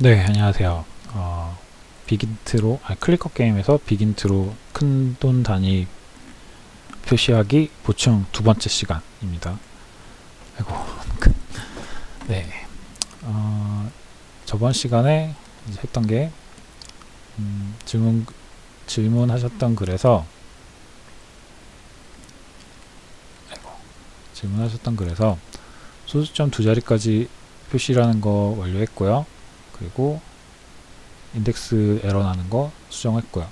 네, 안녕하세요. 어, 빅인트로, 아니, 클리커 게임에서 빅인트로 큰 돈 단위 표시하기 보충 두 번째 시간입니다. 아이고, 그, 네. 어, 저번 시간에 했던 게, 음, 질문, 질문하셨던 글에서, 아이고, 질문하셨던 글에서 소수점 두 자리까지 표시라는 거 완료했고요. 그리고 인덱스 에러 나는 거 수정했고요.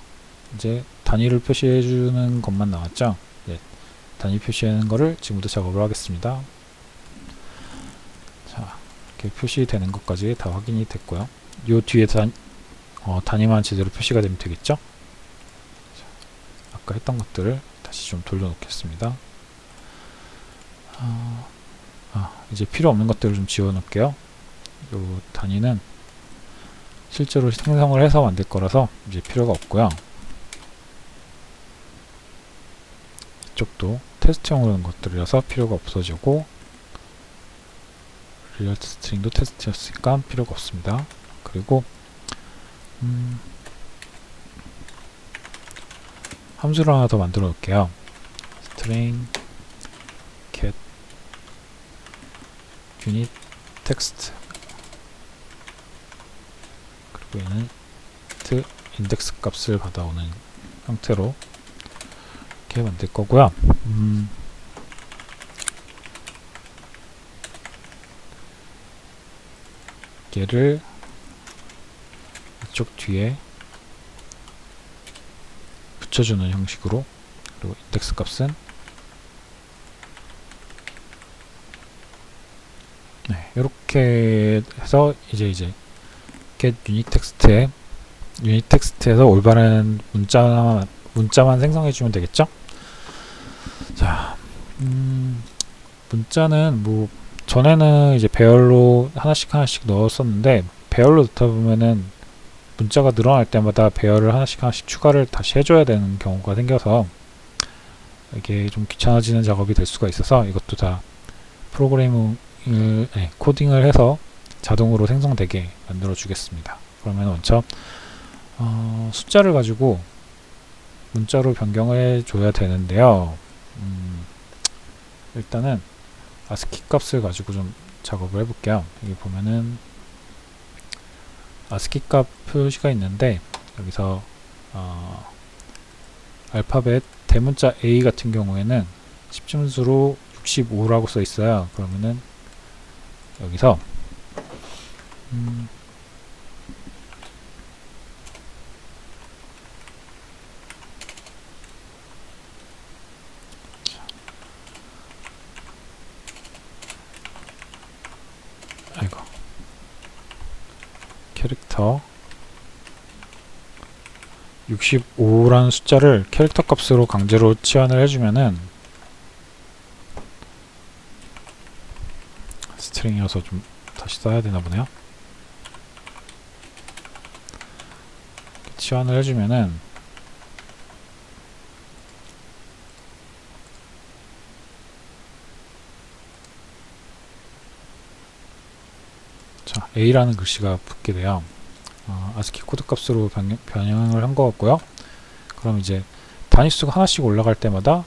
이제 단위를 표시해 주는 것만 나왔죠. 네, 단위 표시하는 거를 지금부터 작업을 하겠습니다. 자, 이렇게 표시되는 것까지 다 확인이 됐고요. 요 뒤에 단, 어, 단위만 제대로 표시가 되면 되겠죠? 자, 아까 했던 것들을 다시 좀 돌려놓겠습니다. 아, 아, 이제 필요 없는 것들을 좀 지워 놓을게요. 요 단위는 실제로 생성을 해서 만들 거라서 이제 필요가 없고요. 이쪽도 테스트용으로 는 것들이라서 필요가 없어지고 리얼트 스트링도 테스트였으니까 필요가 없습니다. 그리고 음, 함수를 하나 더 만들어 놓을게요. string get unit text 얘는 트 인덱스 값을 받아오는 형태로 이렇게 만들 거고요. 음, 얘를 이쪽 뒤에 붙여주는 형식으로 그리고 인덱스 값은 네, 이렇게 해서 이제 이제 get 유닛 텍스트에 유닛 텍스트에서 올바른 문자만 문자만 생성해 주면 되겠죠? 자, 음, 문자는 뭐 전에는 이제 배열로 하나씩 하나씩 넣었었는데 배열로 넣다 보면은 문자가 늘어날 때마다 배열을 하나씩 하나씩 추가를 다시 해줘야 되는 경우가 생겨서 이게 좀 귀찮아지는 작업이 될 수가 있어서 이것도 다 프로그래밍을 네, 코딩을 해서 자동으로 생성되게 만들어 주겠습니다. 그러면 먼저 어, 숫자를 가지고 문자로 변경을 해 줘야 되는데요. 음, 일단은 아스키 값을 가지고 좀 작업을 해볼게요. 여기 보면은 아스키 값 표시가 있는데 여기서 어, 알파벳 대문자 A 같은 경우에는 10점수로 65라고 써 있어요. 그러면은 여기서 음, 아이고. 캐릭터. 65라는 숫자를 캐릭터 값으로 강제로 치환을 해주면은 스트링이어서 좀 다시 써야 되나 보네요. 치환을 해주면은 자 A라는 글씨가 붙게 돼요. 어, 아스키 코드 값으로 변경, 변형을 한 것 같고요. 그럼 이제 단위수가 하나씩 올라갈 때마다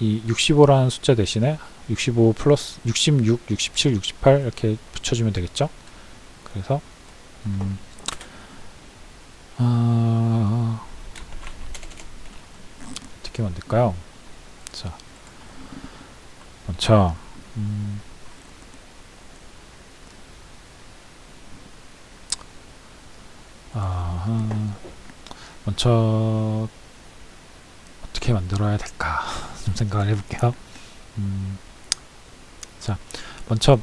이 65라는 숫자 대신에 65 플러스 66, 67, 68 이렇게 붙여주면 되겠죠? 그래서 음, 아, 어떻게 만들까요? 자, 먼저 음, 아, 먼저 어떻게 만들어야 될까 좀 생각을 해볼게요. 음, 자, 먼저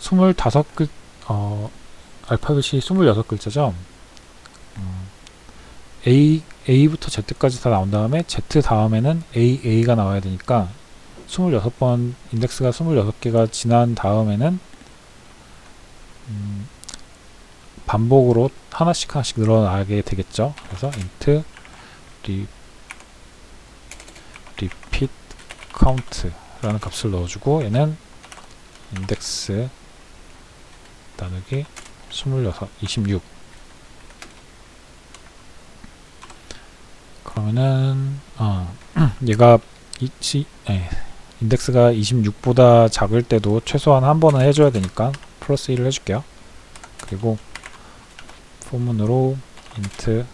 25글 어, 알파벳이 26글자죠. 음, A A부터 Z까지 다 나온 다음에 Z 다음에는 A A가 나와야 되니까 26번 인덱스가 26개가 지난 다음에는 음, 반복으로 하나씩 하나씩 늘어나게 되겠죠. 그래서 int re, repeat count라는 값을 넣어주고 얘는 인덱스 나누기 26, 26. 그러면은 어, 얘가 이치, 예, 인덱스가 26보다 작을 때도 최소한 한 번은 해줘야 되니까 플러스 1을 해줄게요. 그리고 포문으로 int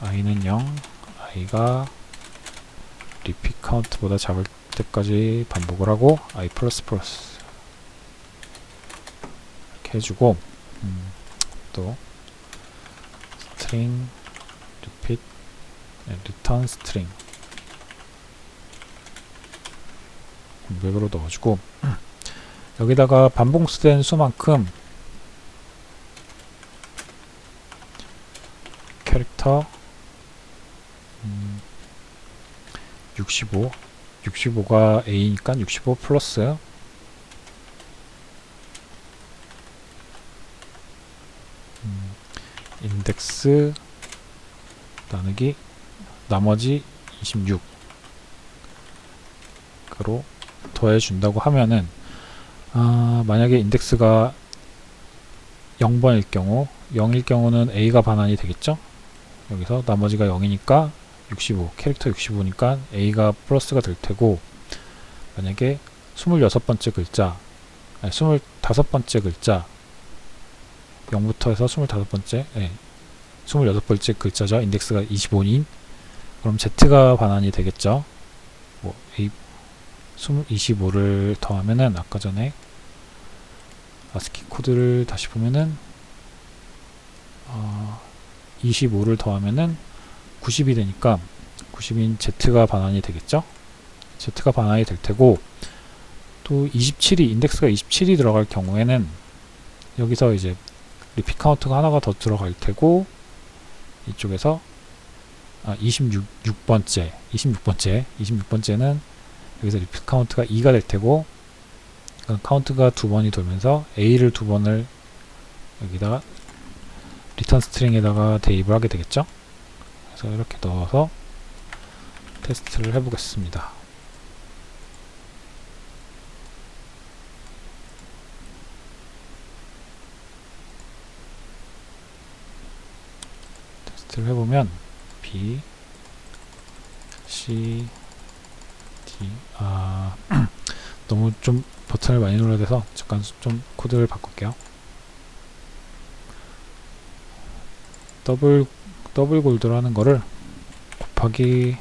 i는 0, i가 repeat count보다 작을 때까지 반복을 하고 i 이렇게 해주고 음, 또 string repeat 네, return string. 공백으로 넣어주고 여기다가 반복된 수만큼 캐릭터 음, 65 65가 A니까 65 플러스. 음, 인덱스 나누기 나머지 26 으로 더해 준다고 하면은 아, 만약에 인덱스가 0번일 경우 0일 경우는 A가 반환이 되겠죠? 여기서 나머지가 0이니까 65 캐릭터 65니까 A가 플러스가 될 테고 만약에 26번째 글자 아니 25번째 글자 0부터 해서 25번째 네, 26번째 글자죠 인덱스가 25인 그럼 Z가 반환이 되겠죠 뭐 A 25를 더하면은 아까 전에 아스키 코드를 다시 보면은 어, 25를 더하면은 90이 되니까 90인 Z가 반환이 되겠죠? Z가 반환이 될 테고 또 27이 인덱스가 27이 들어갈 경우에는 여기서 이제 리피 카운트가 하나가 더 들어갈 테고 이쪽에서 아 26번째 26번째 26번째는 여기서 리피 카운트가 2가 될 테고 카운트가 두 번이 돌면서 A를 두 번을 여기다가 리턴 스트링에다가 대입을 하게 되겠죠? 그래서 이렇게 넣어서 테스트를 해보겠습니다 테스트를 해보면 B C D 아 너무 좀 버튼을 많이 눌러야 돼서 잠깐 좀 코드를 바꿀게요. 더블 더블 골드라는 거를 곱하기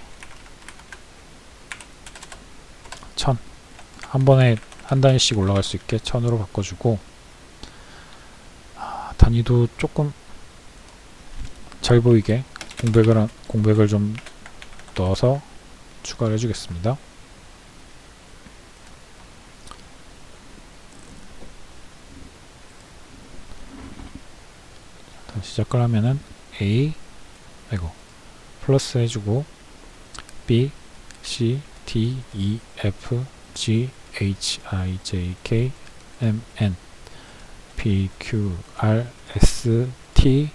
1000 한 번에 한 단위씩 올라갈 수 있게 1000으로 바꿔주고 아, 단위도 조금 잘 보이게 공백을 한- 공백을 좀 넣어서 추가를 해주겠습니다. 다시 시작을 하면은 A 아이고 플러스 해주고 B C D E F G H I J K M N P Q R S T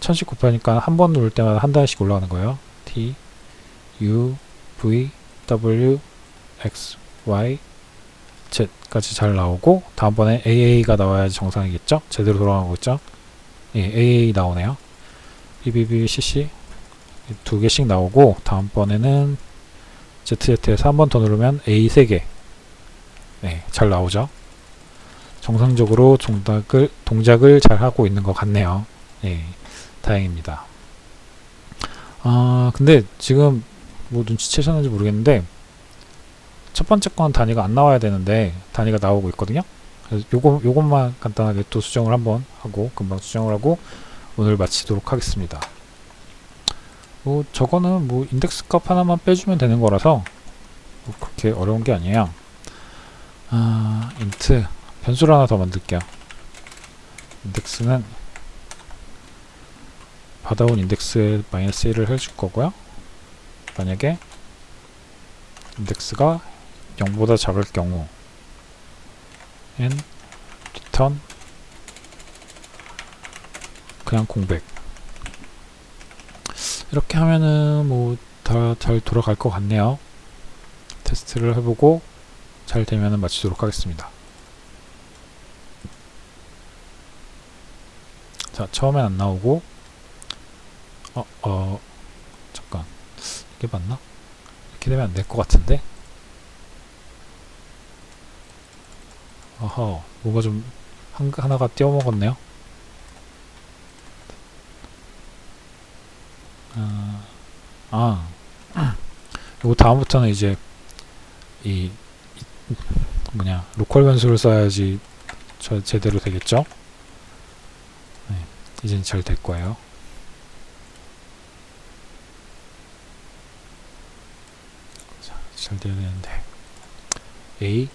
천씩 곱하니까 한 번 누를 때마다 한 단씩 올라가는 거예요. T U V W X Y Z까지 잘 나오고 다음번에 AA가 나와야지 정상이겠죠? 제대로 돌아가고 있죠? 예, AA 나오네요. BBBCC 두 개씩 나오고 다음번에는 ZZ에서 한 번 더 누르면 A 세 개. 네, 잘 나오죠. 정상적으로 동작을 동작을 잘 하고 있는 것 같네요. 예, 다행입니다. 아, 근데 지금 뭐 눈치채셨는지 모르겠는데 첫 번째 건 단위가 안 나와야 되는데 단위가 나오고 있거든요. 그래서 요거 요것만 간단하게 또 수정을 한번 하고 금방 수정을 하고 오늘 마치도록 하겠습니다. 뭐 저거는 뭐 인덱스 값 하나만 빼주면 되는 거라서 뭐 그렇게 어려운 게 아니에요. 아, 인트 변수를 하나 더 만들게요. 인덱스는 받아온 인덱스에 마이너스 1을 해줄 거고요. 만약에 인덱스가 0보다 작을 경우 n return 그냥 공백. 이렇게 하면은 뭐 다 잘 돌아갈 것 같네요. 테스트를 해보고 잘 되면은 마치도록 하겠습니다. 자, 처음엔 안 나오고, 어, 어, 잠깐. 이게 맞나? 이렇게 되면 안 될 것 같은데? 어허, 뭐가 좀, 한, 하나가 띄워먹었네요. 아, 아, 요거 다음부터는 이제, 이, 이 뭐냐, 로컬 변수를 써야지 저 제대로 되겠죠? 네, 이젠 잘 될 거예요. 자, 잘 돼야 되는데. A,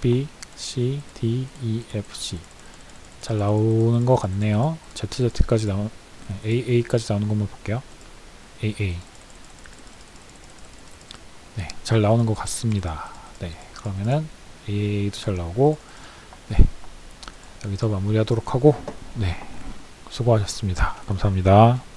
B, C, D, E, F, G. 잘 나오는 것 같네요. Z, Z까지 나오, 네, A, A까지 나오는 것만 볼게요. A, A. 네, 잘 나오는 것 같습니다. 네, 그러면은 A도 잘 나오고, 네, 여기서 마무리하도록 하고, 네, 수고하셨습니다. 감사합니다.